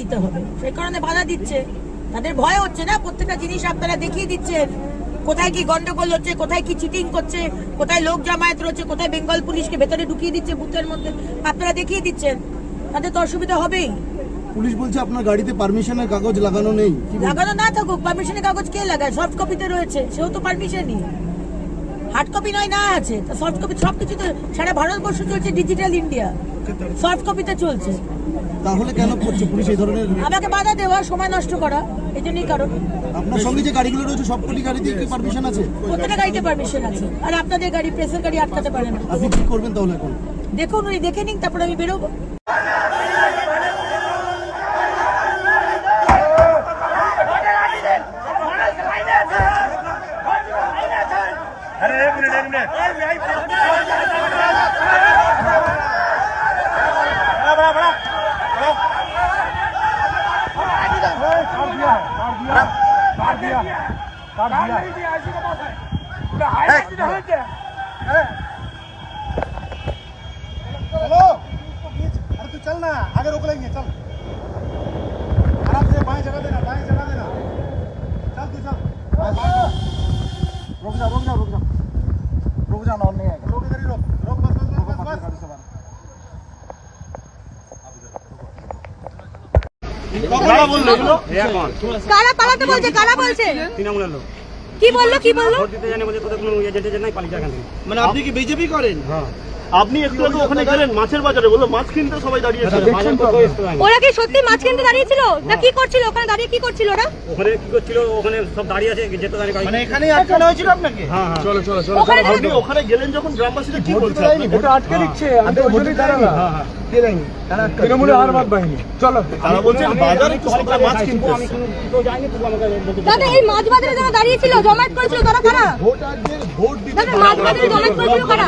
দিতে হবে। সেই কারণে বাধা দিচ্ছে। তাদের ভয় হচ্ছে না প্রত্যেকটা জিনিস আপনারা দেখিয়ে দিচ্ছেন কোথায় কি গন্ডগোল হচ্ছে কোথায় কি চিটিং করছে কোথায় লোক জামায়াত রয়েছে কোথায় বেঙ্গল পুলিশকে ভেতরে ঢুকিয়ে দিচ্ছে বুথের মধ্যে। আপনারা দেখিয়ে দিচ্ছেন। তাদের তো অসুবিধা হবেই। পুলিশ বলছে আপনার গাড়িতে পারমিশনের কাগজ লাগানো নেই। লাগানো না থাকুক পারমিশনের কাগজ কে লাগায়? সফট কপিতে রয়েছে সেও তো পারমিশনই হার্ড কপি নয় না আছে। সফট কপি সব কিছু তো সারা ভারতবর্ষ চলছে ডিজিটাল ইন্ডিয়া সফট কপিতে চলছে। তাহলে কেন করছে পুলিশ এই ধরনের? আমাকে বাধা দেওয়া সময় নষ্ট করা এই জন্যই কারণ। আপনার সঙ্গে যে গাড়িগুলো রয়েছে সবকটি গাড়িতে কি পারমিশন আছে? প্রত্যেকটা গাড়িতে পারমিশন আছে। আর আপনাদের গাড়ি প্রেসের গাড়ি আটকাতে পারে না। আপনি কি করবেন তাহলে এখন? দেখুন উনি দেখে নিন তারপর আমি বেরোবো। काट दिया काट दिया चलो अरे तू चल ना आगे रोक लेंगे चल आराम से बाएं जगह देना बाएं जगह देना चल तू चल रुक जा रुक जा रुक जा रुक जा नॉन नहीं आएगा रुक इधर ही रुक रुक बस बस बस बस गाड़ी से কারা বললো এগুলো কারা পালাতে বলছে কারা বলছে তৃণমূলের লোক কি বলল কি বলল? দিতে জানে বলে তোদের কোনো এজেন্ট এজেন্ট নাই পালিয়ে যাবেন মানে আপনি কি বিজেপি করেন? আপনি একটু আগে ওখানে গেলেন মাছের বাজারে বলল মাছ কিনতে সবাই হয়নি। ওরা কি সত্যি মাছ কিনতে দাঁড়িয়েছিল? না কি করছিল? ওখানে দাঁড়িয়ে কি করছিল ওরা? ওখানে কি করছিল? ওখানে সব দাঁড়িয়ে আছে যেতে জানে গাড়ি মানে এখানেই আটকানো হয়েছিল আপনাকে? হ্যাঁ হ্যাঁ। চলো চলো ওখানে আপনি ওখানে গেলেন যখন গ্রামবাসীরা কি বলছে? ওটা আটকে দিচ্ছে আমি তো বলি হ্যাঁ হ্যাঁ। বাহিনী। চলো। তারা বাজারে মাছ কিনতে আমি কোনো যাইনি তুই আমাকে দাদা এই মাছ বাজারে যারা দাঁড়িয়েছিল জমায়েত করেছিল তারা কারা? ভোটারদের ভোট দিতে মাছ বাজারে জমায়েত করেছিল কারা?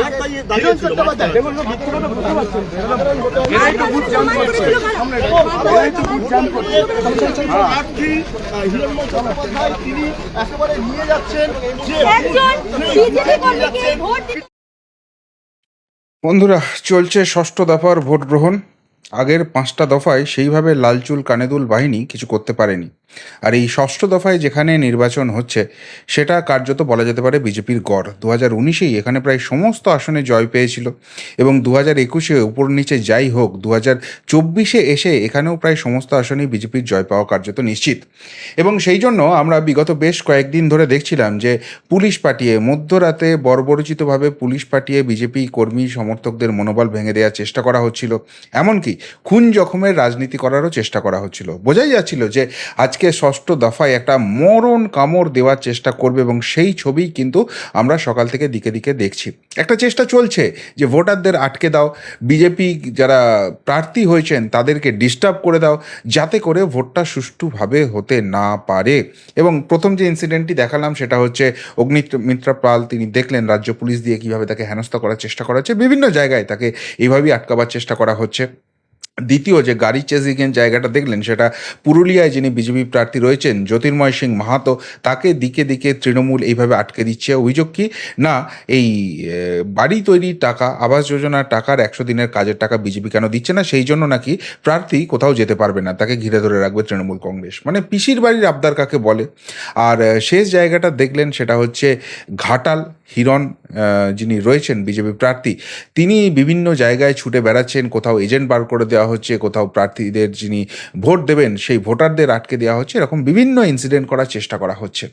বন্ধুরা, চলছে ষষ্ঠ দফার ভোট গ্রহণ আগের পাঁচটা দফায় সেইভাবে লালচুল কানেদুল বাহিনী কিছু করতে পারেনি। আর এই ষষ্ঠ দফায় যেখানে নির্বাচন হচ্ছে, সেটা কার্যত বলা যেতে পারে বিজেপির গড়। দু হাজার উনিশেই এখানে প্রায় সমস্ত আসনে জয় পেয়েছিল এবং দু হাজার একুশে উপর নিচে যাই হোক দু হাজার চব্বিশে এসে এখানেও প্রায় সমস্ত আসনেই বিজেপির জয় পাওয়া কার্যত নিশ্চিত। এবং সেই জন্য আমরা বিগত বেশ কয়েকদিন ধরে দেখছিলাম যে পুলিশ পাঠিয়ে, মধ্যরাতে বর্বরচিতভাবে পুলিশ পাঠিয়ে বিজেপি কর্মী সমর্থকদের মনোবল ভেঙে দেওয়ার চেষ্টা করা হচ্ছিল। এমনকি খুন জখমের রাজনীতি করারও চেষ্টা করা হচ্ছিল। বোঝাই যাচ্ছিল যে আজকে ষষ্ঠ দফায় একটা মরণ কামড় দেওয়ার চেষ্টা করবে এবং সেই ছবি কিন্তু আমরা সকাল থেকে দিকে দিকে দেখছি। একটা চেষ্টা চলছে যে ভোটারদের আটকে দাও, বিজেপি যারা প্রার্থী হয়েছেন তাদেরকে ডিস্টার্ব করে দাও যাতে করে ভোটটা সুষ্ঠুভাবে হতে না পারে। এবং প্রথম যে ইনসিডেন্টটি দেখালাম সেটা হচ্ছে অগ্নিমিত্রা পাল, তিনি দেখলেন রাজ্য পুলিশ দিয়ে কীভাবে তাকে হেনস্থা করার চেষ্টা করা হচ্ছে। বিভিন্ন জায়গায় তাকে এইভাবেই আটকাবার চেষ্টা করা হচ্ছে। দ্বিতীয় যে গাড়ি চেজিংয়ের জায়গাটা দেখলেন, সেটা পুরুলিয়ায় যিনি বিজেপি প্রার্থী রয়েছেন, জ্যোতির্ময় সিং মাহাতো, তাকে দিকে দিকে তৃণমূল এইভাবে আটকে দিচ্ছে। অভিযোগ কি? না, এই বাড়ি তৈরির টাকা, আবাস যোজনার টাকার একশো দিনের কাজের টাকা বিজেপি কেন দিচ্ছে না? সেই জন্য নাকি প্রার্থী কোথাও যেতে পারবে না, তাকে ঘিরে ধরে রাখবে তৃণমূল কংগ্রেস। মানে পিসির বাড়ির আবদার কাকে বলে? আর শেষ জায়গাটা দেখলেন, সেটা হচ্ছে ঘাটাল। হিরণ যিনি রয়েছেন বিজেপি প্রার্থী, তিনি বিভিন্ন জায়গায় ছুটে বেড়াচ্ছেন। কোথাও এজেন্ট বার করে দেওয়া হচ্ছে, কোথাও প্রার্থীদের যিনি ভোট দেবেন, সেই ভোটারদের আটকে দেওয়া হচ্ছে, এরকম বিভিন্ন ইনসিডেন্ট করার চেষ্টা করা হচ্ছে।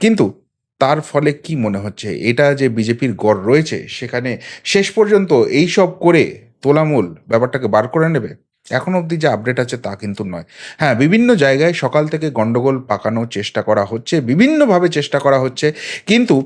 কিন্তু তার ফলে কি মনে হচ্ছে? এটা যে বিজেপির গড় রয়েছে, সেখানে শেষ পর্যন্ত এইসব করে তোলামূল ব্যাপারটাকে বার করে নেবে? এখন অবধি যে আপডেট আছে তা কিন্তু নয়। হ্যাঁ বিভিন্ন জায়গায় সকাল থেকে গন্ডগোল পাকানোর চেষ্টা করা হচ্ছে, বিভিন্নভাবে চেষ্টা করা হচ্ছে, কিন্তু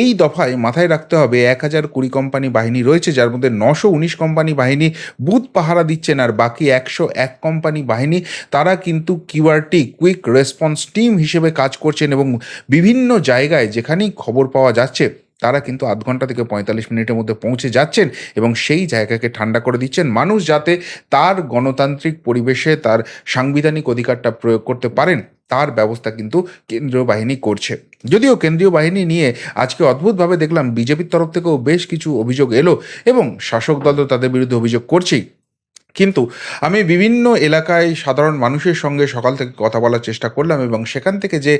এই দফায় মাথায় রাখতে হবে এক হাজার কুড়ি কোম্পানি বাহিনী রয়েছে, যার মধ্যে নশো উনিশ কোম্পানি বাহিনী বুথ পাহারা দিচ্ছেন আর বাকি একশো এক কোম্পানি বাহিনী, তারা কিন্তু কিউআরটি কুইক রেসপন্স টিম হিসেবে কাজ করছেন এবং বিভিন্ন জায়গায় যেখানেই খবর পাওয়া যাচ্ছে তারা কিন্তু আধ ঘণ্টা থেকে পঁয়তাল্লিশ মিনিটের মধ্যে পৌঁছে যাচ্ছেন এবং সেই জায়গাকে ঠান্ডা করে দিচ্ছেন মানুষ যাতে তার গণতান্ত্রিক পরিবেশে তার সাংবিধানিক অধিকারটা প্রয়োগ করতে পারেন। তার ব্যবস্থা কিন্তু কেন্দ্রীয় বাহিনী করছে। যদিও কেন্দ্রীয় বাহিনী নিয়ে আজকে অদ্ভুতভাবে দেখলাম বিজেপির তরফ থেকেও বেশ কিছু অভিযোগ এলো এবং শাসক দল তো তাদের বিরুদ্ধে অভিযোগ করছেই। কিন্তু আমি বিভিন্ন এলাকায় সাধারণ মানুষের সঙ্গে সকাল থেকে কথা বলার চেষ্টা করলাম এবং সেখান থেকে যে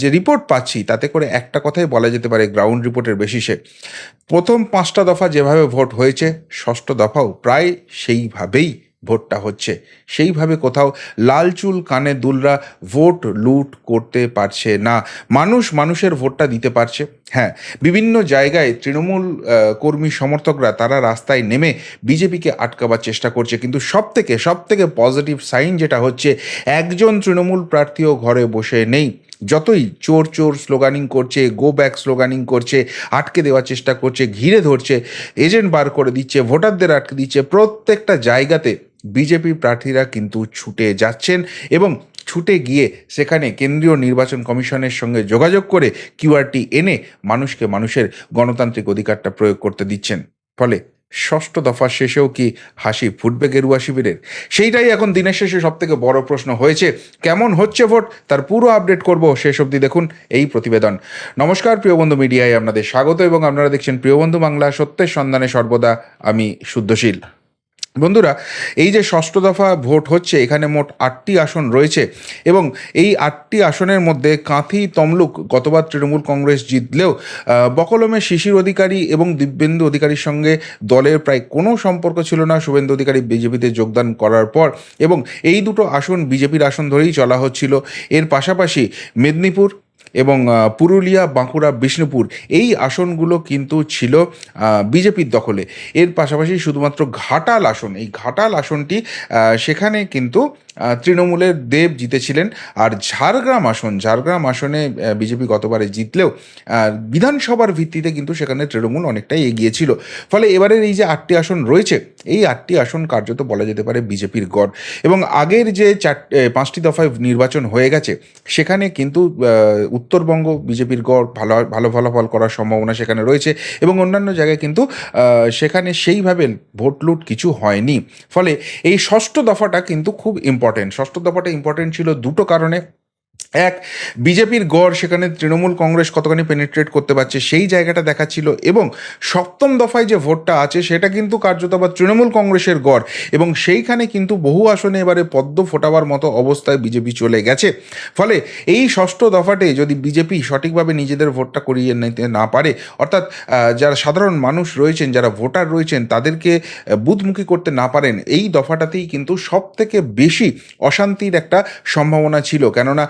যে রিপোর্ট পাচ্ছি, তাতে করে একটা কথাই বলা যেতে পারে গ্রাউন্ড রিপোর্টের বেসিসে প্রথম পাঁচটা দফা যেভাবে ভোট হয়েছে, ষষ্ঠ দফাও প্রায় সেইভাবেই ভোটটা হচ্ছে। সেইভাবে কোথাও লাল চুল কানে দুলরা ভোট লুট করতে পারছে না। মানুষ মানুষের ভোটটা দিতে পারছে। হ্যাঁ বিভিন্ন জায়গায় তৃণমূল কর্মী সমর্থকরা তারা রাস্তায় নেমে বিজেপিকে আটকাবার চেষ্টা করছে। কিন্তু সব থেকে সব থেকে পজিটিভ সাইন যেটা হচ্ছে, একজন তৃণমূল প্রার্থীও ঘরে বসে নেই। যতই চোর চোর স্লোগানিং করছে গো ব্যাক স্লোগানিং করছে, আটকে দেওয়ার চেষ্টা করছে, ঘিরে ধরছে এজেন্ট বার করে দিচ্ছে, ভোটারদের আটকে দিচ্ছে, প্রত্যেকটা জায়গাতে বিজেপি প্রার্থীরা কিন্তু ছুটে যাচ্ছেন এবং ছুটে গিয়ে সেখানে কেন্দ্রীয় নির্বাচন কমিশনের সঙ্গে যোগাযোগ করে কিউআরটি এনে মানুষকে মানুষের গণতান্ত্রিক অধিকারটা প্রয়োগ করতে দিচ্ছেন। ফলে ষষ্ঠ দফা শেষেও কি হাসি ফুটবে গেরুয়া শিবিরের? সেইটাই এখন দিনের শেষে সব থেকে বড় প্রশ্ন হয়েছে। কেমন হচ্ছে ভোট? তার পুরো আপডেট করব শেষ অবধি দেখুন এই প্রতিবেদন। নমস্কার, প্রিয় বন্ধু মিডিয়ায় আপনাদের স্বাগত এবং আপনারা দেখছেন প্রিয় বন্ধু বাংলা সত্যের সন্ধানে সর্বদা আমি শুদ্ধশীল। বন্ধুরা, এই যে ষষ্ঠ দফা ভোট হচ্ছে, এখানে মোট আটটি আসন রয়েছে এবং এই আটটি আসনের মধ্যে কাঁথি, তমলুক, গতবার তৃণমূল কংগ্রেস জিতলেও বকলমে শিশির অধিকারী এবং দিব্যেন্দু অধিকারীর সঙ্গে দলের প্রায় কোনো সম্পর্ক ছিল না। শুভেন্দু অধিকারী বিজেপিতে যোগদান করার পর এবং এই দুটো আসন বিজেপির আসন ধরেই চলা হচ্ছিল। এর পাশাপাশি মেদিনীপুর এবং পুরুলিয়া, বাঁকুড়া, বিষ্ণুপুর এই আসনগুলো কিন্তু ছিল বিজেপির দখলে। এর পাশাপাশি শুধুমাত্র ঘাটাল আসন, এই ঘাটাল আসনটি সেখানে কিন্তু তৃণমূলের দেব জিতেছিলেন। আর ঝাড়গ্রাম আসন, ঝাড়গ্রাম আসনে বিজেপি গতবারে জিতলেও বিধানসভার ভিত্তিতে কিন্তু সেখানে তৃণমূল অনেকটাই এগিয়েছিল ফলে এবারের এই যে আটটি আসন রয়েছে, এই আটটি আসন কার্যত বলা যেতে পারে বিজেপির গড়। এবং আগের যে চার পাঁচটি দফায় নির্বাচন হয়ে গেছে, সেখানে কিন্তু উত্তরবঙ্গ বিজেপির গড় ভালো ভালো ফলাফল করার সম্ভাবনা সেখানে রয়েছে। এবং অন্যান্য জায়গায় কিন্তু সেখানে সেইভাবে ভোট লুট কিছু হয়নি। ফলে এই ষষ্ঠ দফাটা কিন্তু খুব ইম্পর্টেন্ট ষষ্ঠ দফাটা ইম্পর্টেন্ট ছিল দুটো কারণে এক, বিজেপির গড় সেখানে তৃণমূল কংগ্রেস কতখানি পেনিট্রেট করতে পারছে সেই জায়গাটা দেখাচ্ছিল এবং সপ্তম দফায় যে ভোটটা আছে সেটা কিন্তু কার্যত আবার তৃণমূল কংগ্রেসের গড় এবং সেইখানে কিন্তু বহু আসনে এবারে পদ্ম ফোটাবার মতো অবস্থায় বিজেপি চলে গেছে। ফলে এই ষষ্ঠ দফাতে যদি বিজেপি সঠিকভাবে নিজেদের ভোটটা করিয়ে নিতে না পারে, অর্থাৎ যারা সাধারণ মানুষ রয়েছেন, যারা ভোটার রয়েছেন, তাদেরকে বুধমুখী করতে না পারেন, এই দফাটাতেই কিন্তু সব থেকে বেশি অশান্তির একটা সম্ভাবনা ছিল। কেননা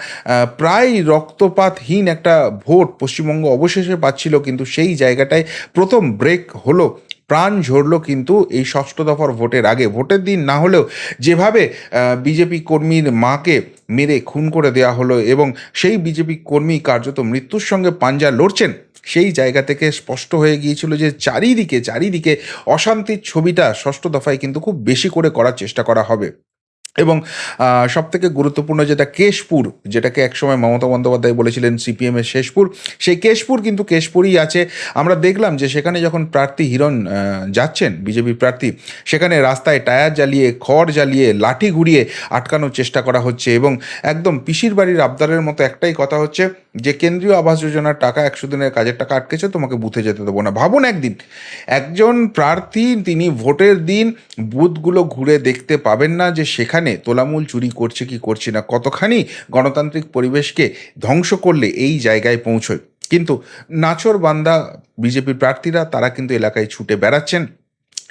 প্রায় রক্তপাতহীন একটা ভোট পশ্চিমবঙ্গ অবশেষে পাচ্ছিল, কিন্তু সেই জায়গাটায় প্রথম ব্রেক হলো, প্রাণ ঝরল কিন্তু এই ষষ্ঠ দফার ভোটের আগে। ভোটের দিন না হলেও যেভাবে বিজেপি কর্মীর মাকে মেরে খুন করে দেওয়া হলো এবং সেই বিজেপি কর্মী কার্যত মৃত্যুর সঙ্গে পাঞ্জা লড়ছেন, সেই জায়গা থেকে স্পষ্ট হয়ে গিয়েছিল যে চারিদিকে চারিদিকে অশান্তির ছবিটা ষষ্ঠ দফায় কিন্তু খুব বেশি করে করার চেষ্টা করা হবে। এবং সব থেকে গুরুত্বপূর্ণ যেটা কেশপুর, যেটাকে একসময় মমতা বন্দ্যোপাধ্যায় বলেছিলেন সিপিএমের শেষপুর সেই কেশপুর কিন্তু কেশপুরই আছে। আমরা দেখলাম যে সেখানে যখন প্রার্থী হিরণ যাচ্ছেন, বিজেপি প্রার্থী, সেখানে রাস্তায় টায়ার জ্বালিয়ে, খড় জ্বালিয়ে, লাঠি ঘুরিয়ে আটকানোর চেষ্টা করা হচ্ছে এবং একদম পিসির বাড়ির আবদারের মতো একটাই কথা হচ্ছে যে কেন্দ্রীয় আবাস যোজনার টাকা একশো দিনের কাজের টাকা আটকেছে, তোমাকে বুথে যেতে দেবো না। ভাবুন একদিন, একজন প্রার্থী, তিনি ভোটের দিন বুথগুলো ঘুরে দেখতে পাবেন না যে সেখানে তোলামূল চুরি করছে কি করছে না, কতখানি গণতান্ত্রিক পরিবেশকে ধ্বংস করলে এই জায়গায় পৌঁছয়। কিন্তু নাচর বান্দা বিজেপি প্রার্থীরা, তারা কিন্তু এলাকায় ছুটে বেড়াচ্ছেন।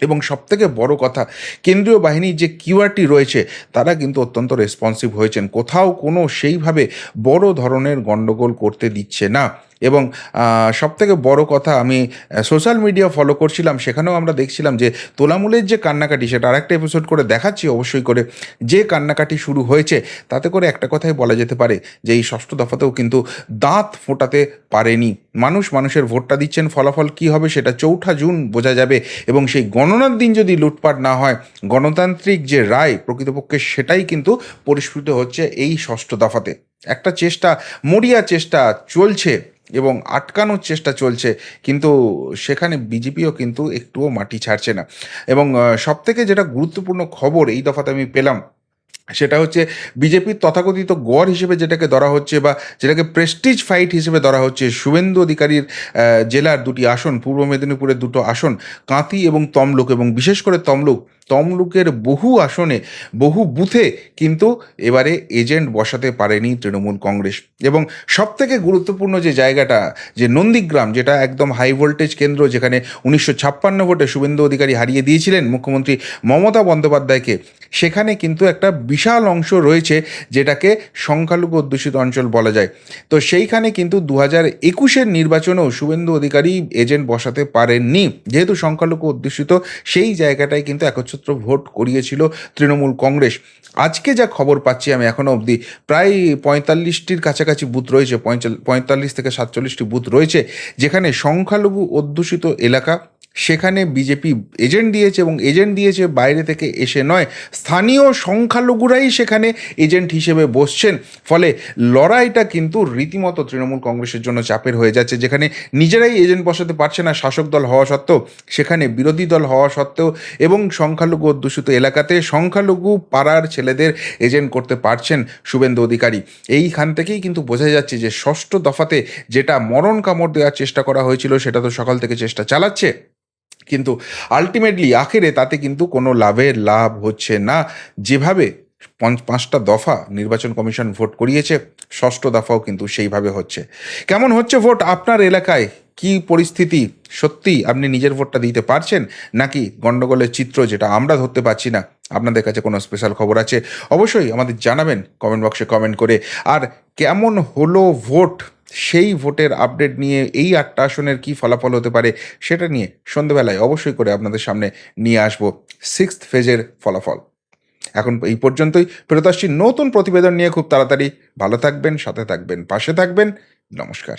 এবং সবথেকে বড় কথা, কেন্দ্রীয় বাহিনীর যে কিউআরটি রয়েছে, তারা কিন্তু অত্যন্ত রেসপন্সিভ হয়েছেন। কোথাও কোনো সেইভাবে বড় ধরনের গণ্ডগোল করতে দিচ্ছে না। এবং সব থেকে বড় কথা আমি সোশ্যাল মিডিয়া ফলো করছিলাম, সেখানেও আমরা দেখছিলাম যে, তোলামূলের যে কান্নাকাটি, সেটা আরেকটা এপিসোড করে দেখাচ্ছি অবশ্যই করে, যে কান্নাকাটি শুরু হয়েছে, তাতে করে একটা কথাই বলা যেতে পারে, যে এই ষষ্ঠ দফাতেও কিন্তু দাঁত ফোটাতে পারেনি। মানুষ মানুষের ভোটটা দিচ্ছেন, ফলাফল কি হবে সেটা চৌঠা জুন বোঝা যাবে এবং সেই গণনার দিন যদি লুটপাট না হয়, গণতান্ত্রিক যে রায় প্রকৃতপক্ষে সেটাই কিন্তু পরিস্ফুট হচ্ছে এই ষষ্ঠ দফাতে। একটা চেষ্টা, মরিয়া চেষ্টা চলছে। এবং আটকানোর চেষ্টা চলছে, কিন্তু সেখানে বিজেপিও কিন্তু একটুও মাটি ছাড়ছে না। এবং সব থেকে যেটা গুরুত্বপূর্ণ খবর এই দফাতে আমি পেলাম, সেটা হচ্ছে বিজেপির তথাকথিত গড় হিসেবে যেটাকে ধরা হচ্ছে বা যেটাকে প্রেস্টিজ ফাইট হিসেবে ধরা হচ্ছে, শুভেন্দু অধিকারীর জেলার দুটি আসন, পূর্ব মেদিনীপুরের দুটো আসন, কাঁথি এবং তমলুক এবং বিশেষ করে তমলুক তমলুকের বহু আসনে, বহু বুথে কিন্তু এবারে এজেন্ট বসাতে পারেনি তৃণমূল কংগ্রেস। এবং সবথেকে গুরুত্বপূর্ণ যে জায়গাটা, যে নন্দীগ্রাম, যেটা একদম হাই ভোল্টেজ কেন্দ্র যেখানে উনিশশো ছাপ্পান্ন ভোটে শুভেন্দু অধিকারী হারিয়ে দিয়েছিলেন মুখ্যমন্ত্রী মমতা বন্দ্যোপাধ্যায়কে, সেখানে কিন্তু একটা বিশাল অংশ রয়েছে যেটাকে সংখ্যালঘু অধ্যুষিত অঞ্চল বলা যায়। তো সেইখানে কিন্তু দু হাজার একুশের নির্বাচনেও শুভেন্দু অধিকারী এজেন্ট বসাতে পারেননি। যেহেতু সংখ্যালঘু অধ্যুষিত, সেই জায়গাটায় কিন্তু একচ্ছত্র ভোট করিয়েছিল তৃণমূল কংগ্রেস। আজকে যা খবর পাচ্ছি আমি এখনও অবধি, প্রায় পঁয়তাল্লিশটির কাছাকাছি বুথ রয়েছে, পঁয়তাল্লিশ থেকে সাতচল্লিশটি বুথ রয়েছে, যেখানে সংখ্যালঘু অধ্যুষিত এলাকা সেখানে বিজেপি এজেন্ট দিয়েছে এবং এজেন্ট দিয়েছে বাইরে থেকে এসে নয়। স্থানীয় সংখ্যালঘুরাই সেখানে এজেন্ট হিসেবে বসছেন। ফলে লড়াইটা কিন্তু রীতিমতো তৃণমূল কংগ্রেসের জন্য চাপের হয়ে যাচ্ছে, যেখানে নিজেরাই এজেন্ট বসাতে পারছে না, শাসক দল হওয়া সত্ত্বেও। সেখানে বিরোধী দল হওয়া সত্ত্বেও এবং সংখ্যালঘু অধ্যুষিত এলাকাতে সংখ্যালঘু পাড়ার ছেলেদের এজেন্ট করতে পারছেন শুভেন্দু অধিকারী। এইখান থেকেই কিন্তু বোঝা যাচ্ছে যে ষষ্ঠ দফাতে যেটা মরণ কামড় দেওয়ার চেষ্টা করা হয়েছিল, সেটা তো সকাল থেকে চেষ্টা চালাচ্ছে। কিন্তু আলটিমেটলি আখেরে তাতে কিন্তু কোনো লাভের লাভ হচ্ছে না। যেভাবে পাঁচটা দফা নির্বাচন কমিশন ভোট করিয়েছে, ষষ্ঠ দফাও কিন্তু সেইভাবে হচ্ছে। কেমন হচ্ছে ভোট আপনার এলাকায়? কি পরিস্থিতি? সত্যি আপনি নিজের ভোটটা দিতে পারছেন? নাকি গন্ডগোলের চিত্র যেটা আমরা ধরতে পারছি না? আপনাদের কাছে কোনো স্পেশাল খবর আছে? অবশ্যই আমাদের জানাবেন কমেন্ট বক্সে কমেন্ট করে। আর কেমন হলো ভোট? সেই ভোটের আপডেট নিয়ে এই আটটা আসনের কী ফলাফল হতে পারে সেটা নিয়ে সন্ধেবেলায় অবশ্যই করে আপনাদের সামনে নিয়ে আসব সিক্স ফেজের ফলাফল। এখন এই পর্যন্তই। ফেরত আসছি নতুন প্রতিবেদন নিয়ে। খুব তাড়াতাড়ি। ভালো থাকবেন, সাথে থাকবেন, পাশে থাকবেন। নমস্কার।